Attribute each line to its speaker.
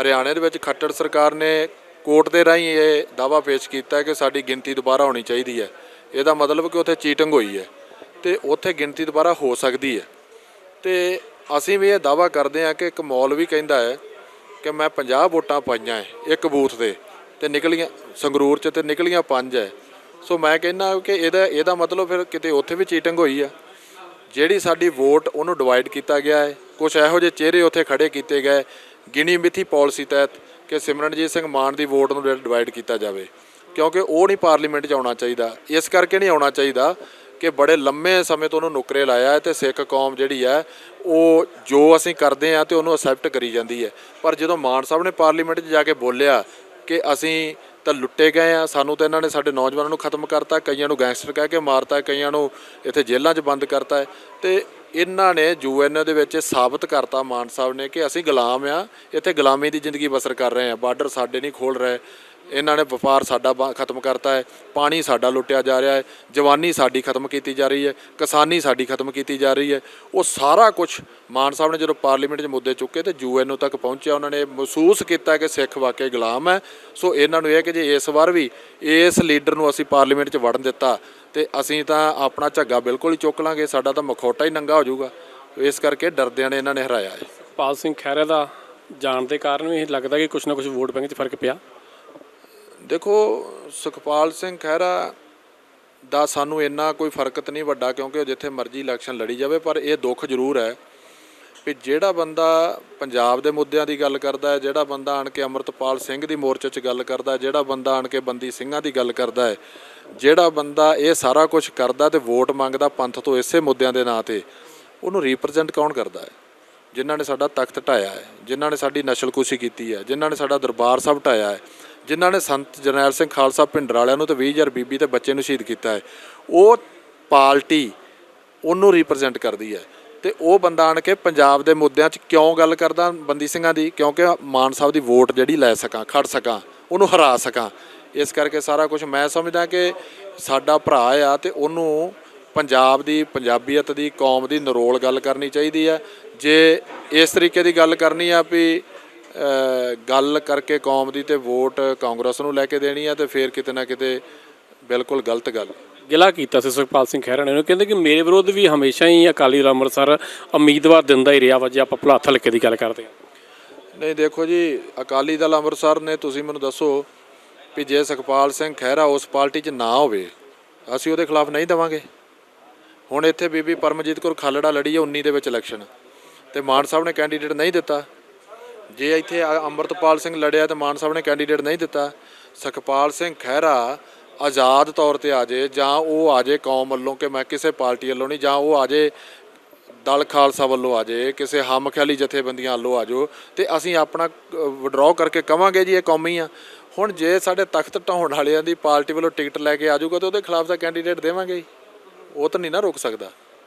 Speaker 1: ਹਰਿਆਣੇ ਦੇ ਵਿੱਚ ਖੱਟੜ ਸਰਕਾਰ ਨੇ ਕੋਰਟ ਦੇ ਰਾਹੀਂ ਇਹ ਦਾਵਾ ਪੇਸ਼ ਕੀਤਾ ਕਿ ਸਾਡੀ ਗਿਣਤੀ ਦੁਬਾਰਾ ਹੋਣੀ ਚਾਹੀਦੀ ਹੈ। ਇਹਦਾ ਮਤਲਬ ਕਿ ਉੱਥੇ ਚੀਟਿੰਗ ਹੋਈ ਹੈ ਤੇ ਉੱਥੇ ਗਿਣਤੀ ਦੁਬਾਰਾ ਹੋ ਸਕਦੀ ਹੈ। ਤੇ ਅਸੀਂ ਵੀ ਇਹ ਦਾਵਾ ਕਰਦੇ ਹਾਂ ਕਿ ਇੱਕ ਮੌਲਵੀ ਕਹਿੰਦਾ ਹੈ ਕਿ ਮੈਂ 50 ਵੋਟਾਂ ਪਾਈਆਂ ਹੈ ਇੱਕ ਬੂਥ ਤੇ ਤੇ ਨਿਕਲੀਆਂ ਸੰਗਰੂਰ ਚ ਤੇ ਨਿਕਲੀਆਂ ਪੰਜ ਹੈ। ਸੋ ਮੈਂ ਕਹਿੰਦਾ ਕਿ ਇਹਦਾ ਇਹਦਾ ਮਤਲਬ ਫਿਰ ਕਿਤੇ ਉੱਥੇ ਵੀ ਚੀਟਿੰਗ ਹੋਈ ਆ। ਜਿਹੜੀ ਸਾਡੀ ਵੋਟ ਉਹਨੂੰ ਡਿਵਾਈਡ ਕੀਤਾ ਗਿਆ ਹੈ। ਕੁਝ ਇਹੋ ਜਿਹੇ ਚਿਹਰੇ ਉੱਥੇ ਖੜੇ ਕੀਤੇ ਗਏ ਗਿਣੀ ਮਿਥੀ ਪਾਲਿਸੀ ਤਹਿਤ ਕਿ ਸਿਮਰਨਜੀਤ ਸਿੰਘ ਮਾਨ ਦੀ ਵੋਟ ਨੂੰ ਡਿਵਾਈਡ ਕੀਤਾ ਜਾਵੇ। ਕਿਉਂਕਿ ਉਹ ਨਹੀਂ ਪਾਰਲੀਮੈਂਟ 'ਚ ਆਉਣਾ ਚਾਹੀਦਾ। ਇਸ ਕਰਕੇ ਨਹੀਂ ਆਉਣਾ ਚਾਹੀਦਾ ਕਿ ਬੜੇ ਲੰਮੇ ਸਮੇਂ ਤੋਂ ਉਹਨੂੰ ਨੁਕਰੇ ਲਾਇਆ ਹੈ ਤੇ ਸਿੱਖ ਕੌਮ ਜਿਹੜੀ ਹੈ, ਉਹ ਜੋ ਅਸੀਂ ਕਰਦੇ ਆ ਤੇ ਉਹਨੂੰ ਅਸੈਪਟ ਕਰੀ ਜਾਂਦੀ ਹੈ। ਪਰ ਜਦੋਂ ਮਾਨ ਸਾਹਿਬ ਨੇ ਪਾਰਲੀਮੈਂਟ 'ਚ ਜਾ ਕੇ ਬੋਲਿਆ ਕਿ ਅਸੀਂ ਤਾਂ ਲੁੱਟੇ ਗਏ ਆ ਸਾਨੂੰ ਤਾਂ ਇਹਨਾਂ ਨੇ ਸਾਡੇ ਨੌਜਵਾਨਾਂ ਨੂੰ ਖਤਮ ਕਰਤਾ, ਕਈਆਂ ਨੂੰ ਗੈਂਗਸਟਰ ਕਹਿ ਕੇ ਮਾਰਤਾ, ਕਈਆਂ ਨੂੰ ਇੱਥੇ ਜੇਲ੍ਹਾਂ 'ਚ ਬੰਦ ਕਰਤਾ ਹੈ, ਤੇ ਇਹਨਾਂ ਨੇ ਯੂਐਨ ਦੇ ਵਿੱਚ ਇਹ ਸਾਬਤ ਕਰਤਾ ਮਾਨ ਸਾਹਿਬ ਨੇ ਕਿ ਅਸੀਂ ਗੁਲਾਮ ਆ, ਇੱਥੇ ਗੁਲਾਮੀ ਦੀ ਜ਼ਿੰਦਗੀ ਬਸਰ ਕਰ ਰਹੇ ਆ, ਬਾਰਡਰ ਸਾਡੇ ਨਹੀਂ ਖੋਲ ਰਹੇ। ਇਹਨਾਂ ਨੇ ਵਪਾਰ ਸਾਡਾ ਬ- ਖਤਮ ਕਰਤਾ ਹੈ, ਪਾਣੀ ਸਾਡਾ ਲੁੱਟਿਆ ਜਾ ਰਿਹਾ ਹੈ, ਜਵਾਨੀ ਸਾਡੀ ਖਤਮ ਕੀਤੀ ਜਾ ਰਹੀ ਹੈ, ਕਿਸਾਨੀ ਸਾਡੀ ਖਤਮ ਕੀਤੀ ਜਾ ਰਹੀ ਹੈ। ਉਹ ਸਾਰਾ ਕੁਝ ਮਾਨ ਸਾਹਿਬ ਨੇ ਜਦੋਂ ਪਾਰਲੀਮੈਂਟ 'ਚ ਮੁੱਦੇ ਚੁੱਕੇ ਤੇ ਯੂਐਨਓ ਤੱਕ ਪਹੁੰਚਿਆ, ਉਹਨਾਂ ਨੇ ਮਹਿਸੂਸ ਕੀਤਾ ਕਿ ਸਿੱਖ ਵਾਕਈ ਗੁਲਾਮ ਹੈ। ਸੋ ਇਹਨਾਂ ਨੂੰ ਇਹ ਕਿ ਜੇ ਇਸ ਵਾਰ ਵੀ ਇਸ ਲੀਡਰ ਨੂੰ ਅਸੀਂ ਪਾਰਲੀਮੈਂਟ 'ਚ ਵੜਨ ਦਿੱਤਾ, ਤੇ ਅਸੀਂ ਤਾਂ ਆਪਣਾ ਝੱਗਾ ਬਿਲਕੁਲ ਹੀ ਚੁੱਕ ਲਾਂਗੇ, ਸਾਡਾ ਤਾਂ ਮਖੌਟਾ ਹੀ ਨੰਗਾ ਹੋ ਜਾਊਗਾ। ਇਸ ਕਰਕੇ ਡਰਦਿਆਂ ਨੇ ਇਹਨਾਂ ਨੇ ਹਰਾਇਆ ਹੈ।
Speaker 2: ਪਾਲ ਸਿੰਘ ਖਹਿਰਾ ਦਾ ਜਾਣ ਦੇ ਕਾਰਨ ਵੀ ਇਹ ਲੱਗਦਾ ਕਿ ਕੁਝ ਨਾ ਕੁਝ ਵੋਟ ਬੈਂਕ 'ਚ ਫ਼ਰਕ ਪਿਆ।
Speaker 1: ਦੇਖੋ, ਸੁਖਪਾਲ ਸਿੰਘ ਖਹਿਰਾ ਦਾ ਸਾਨੂੰ ਇੰਨਾ ਕੋਈ ਫਰਕਤ ਨਹੀਂ ਵੱਡਾ, ਕਿਉਂਕਿ ਉਹ ਜਿੱਥੇ ਮਰਜ਼ੀ ਇਲੈਕਸ਼ਨ ਲੜੀ ਜਾਵੇ, ਪਰ ਇਹ ਦੁੱਖ ਜ਼ਰੂਰ ਹੈ ਵੀ ਜਿਹੜਾ ਬੰਦਾ ਪੰਜਾਬ ਦੇ ਮੁੱਦਿਆਂ ਦੀ ਗੱਲ ਕਰਦਾ ਹੈ, ਜਿਹੜਾ ਬੰਦਾ ਆਣ ਕੇ ਅਮਰਤਪਾਲ ਸਿੰਘ ਦੀ ਮੋਰਚੇ 'ਚ ਗੱਲ ਕਰਦਾ ਹੈ, ਜਿਹੜਾ ਬੰਦਾ ਆਣ ਕੇ ਬੰਦੀ ਸਿੰਘਾਂ ਦੀ ਗੱਲ ਕਰਦਾ ਹੈ, ਜਿਹੜਾ ਬੰਦਾ ਇਹ ਸਾਰਾ ਕੁਝ ਕਰਦਾ ਤੇ ਵੋਟ ਮੰਗਦਾ ਪੰਥ ਤੋਂ ਇਸੇ ਮੁੱਦਿਆਂ ਦੇ ਨਾਂ ਤੇ, ਉਹਨੂੰ ਰਿਪਰੈਜ਼ੈਂਟ ਕੌਣ ਕਰਦਾ ਹੈ? ਜਿਨ੍ਹਾਂ ਨੇ ਸਾਡਾ ਤਖਤ ਢਾਇਆ ਹੈ, ਜਿਨ੍ਹਾਂ ਨੇ ਸਾਡੀ ਨਸਲਕੁਸ਼ੀ ਕੀਤੀ ਹੈ, ਜਿਨ੍ਹਾਂ ਨੇ ਸਾਡਾ ਦਰਬਾਰ ਸਾਹਿਬ ਢਾਇਆ ਹੈ ਜਿਨ੍ਹਾਂ ਨੇ ਸੰਤ ਜਰਨੈਲ ਸਿੰਘ ਖਾਲਸਾ ਭਿੰਡਰ ਵਾਲਿਆਂ ਨੂੰ ਤੇ 20000 ਬੀਬੀ ਤੇ ਬੱਚੇ ਨੂੰ ਸ਼ਹੀਦ ਕੀਤਾ ਹੈ, ਉਹ ਪਾਰਟੀ ਉਹਨੂੰ ਰਿਪਰੈਜ਼ੈਂਟ ਕਰਦੀ ਹੈ ਤੇ ਉਹ ਬੰਦਾ ਆਣ ਕੇ ਪੰਜਾਬ ਦੇ ਮੁੱਦਿਆਂ 'ਚ ਕਿਉਂ ਗੱਲ ਕਰਦਾ ਬੰਦੀ ਸਿੰਘਾਂ ਦੀ? ਕਿਉਂਕਿ ਮਾਨ ਸਾਹਿਬ ਦੀ ਵੋਟ ਜਿਹੜੀ ਲੈ ਸਕਾਂ, ਖੜ ਸਕਾਂ, ਉਹਨੂੰ ਹਰਾ ਸਕਾਂ। ਇਸ ਕਰਕੇ ਸਾਰਾ ਕੁਝ ਮੈਂ ਸਮਝਦਾ ਕਿ ਸਾਡਾ ਭਰਾ ਆ ਤੇ ਉਹਨੂੰ ਪੰਜਾਬ ਦੀ ਪੰਜਾਬੀਅਤ ਦੀ, ਕੌਮ ਦੀ ਨਰੋਲ ਗੱਲ ਕਰਨੀ ਚਾਹੀਦੀ ਹੈ। ਜੇ ਇਸ ਤਰੀਕੇ ਦੀ ਗੱਲ ਕਰਨੀ ਆ ਵੀ ਗੱਲ ਕਰਕੇ ਕੌਮ ਦੀ ਤੇ ਵੋਟ ਕਾਂਗਰਸ ਨੂੰ ਲੈ ਕੇ ਦੇਣੀ ਆ ਤੇ ਫਿਰ ਕਿਤੇ ਨਾ ਕਿਤੇ ਬਿਲਕੁਲ ਗਲਤ ਗੱਲ।
Speaker 2: ਗਿਲਾ ਕੀਤਾ ਸੀ ਸੁਖਪਾਲ ਸਿੰਘ ਖਹਿਰਾ ਨੇ ਉਹਨੂੰ। ਕਹਿੰਦੇ ਕਿ ਮੇਰੇ ਵਿਰੁੱਧ ਵੀ ਹਮੇਸ਼ਾ ਹੀ ਅਕਾਲੀ ਦਲ ਅੰਮ੍ਰਿਤਸਰ ਉਮੀਦਵਾਰ ਦਿੰਦਾ ਹੀ ਰਿਹਾ ਵਾ ਜੇ ਆਪਾਂ ਭੁਲਾਥ ਹਲਕੇ ਦੀ ਗੱਲ ਕਰਦੇ ਹਾਂ।
Speaker 1: ਨਹੀਂ ਦੇਖੋ ਜੀ ਅਕਾਲੀ ਦਲ ਅੰਮ੍ਰਿਤਸਰ ਨੇ ਤੁਸੀਂ ਮੈਨੂੰ ਦੱਸੋ ਵੀ ਜੇ ਸੁਖਪਾਲ ਸਿੰਘ ਖਹਿਰਾ ਉਸ ਪਾਰਟੀ 'ਚ ਨਾ ਹੋਵੇ ਅਸੀਂ ਉਹਦੇ ਖਿਲਾਫ ਨਹੀਂ ਦੇਵਾਂਗੇ? ਹੁਣ ਇੱਥੇ ਬੀਬੀ ਪਰਮਜੀਤ ਕੌਰ ਖਾਲੜਾ ਲੜੀ ਹੈ 19 ਦੇ ਵਿੱਚ ਇਲੈਕਸ਼ਨ। ਤੇ ਮਾਨ ਸਾਹਿਬ ਨੇ ਕੈਂਡੀਡੇਟ ਨਹੀਂ ਦਿੱਤਾ। ਜੇ ਇੱਥੇ ਅ- ਅੰਮ੍ਰਿਤਪਾਲ ਸਿੰਘ ਲੜਿਆ ਤੇ ਮਾਨ ਸਾਹਿਬ ਨੇ ਕੈਂਡੀਡੇਟ ਨਹੀਂ ਦਿੱਤਾ, ਸੁਖਪਾਲ ਸਿੰਘ ਖਹਿਰਾ ਆਜ਼ਾਦ ਤੌਰ ਤੇ ਆ ਜੇ, ਜਾਂ ਉਹ ਆ ਜੇ ਕੌਮ ਵੱਲੋਂ ਕਿ ਮੈਂ ਕਿਸੇ ਪਾਰਟੀ ਵੱਲੋਂ ਨਹੀਂ, ਜਾਂ ਉਹ ਆ ਜੇ ਦਲ ਖਾਲਸਾ ਵੱਲੋਂ ਆ ਜੇ, ਕਿਸੇ ਹਮਖਿਆਲੀ ਜਥੇਬੰਦੀਆਂ ਵੱਲੋਂ ਆ ਜਾਓ ਤੇ ਅਸੀਂ ਆਪਣਾ ਵਿਡਰਾਅ ਕਰਕੇ ਕਵਾਂਗੇ ਜੀ ਇਹ ਕੌਮੀ ਆ ਹੁਣ ਜੇ ਸਾਡੇ ਤਖਤ ਢਾਉਣ ਵਾਲਿਆਂ ਦੀ ਪਾਰਟੀ ਵੱਲੋਂ ਟਿਕਟ ਲੈ ਕੇ ਆ ਜਾਊਗਾ, ਤੇ ਉਹਦੇ ਖਿਲਾਫ ਦਾ ਕੈਂਡੀਡੇਟ ਦੇਵਾਂਗੇ ਹੀ। ਉਹ ਤਾਂ ਨਹੀਂ ਨਾ ਰੋਕ ਸਕਦਾ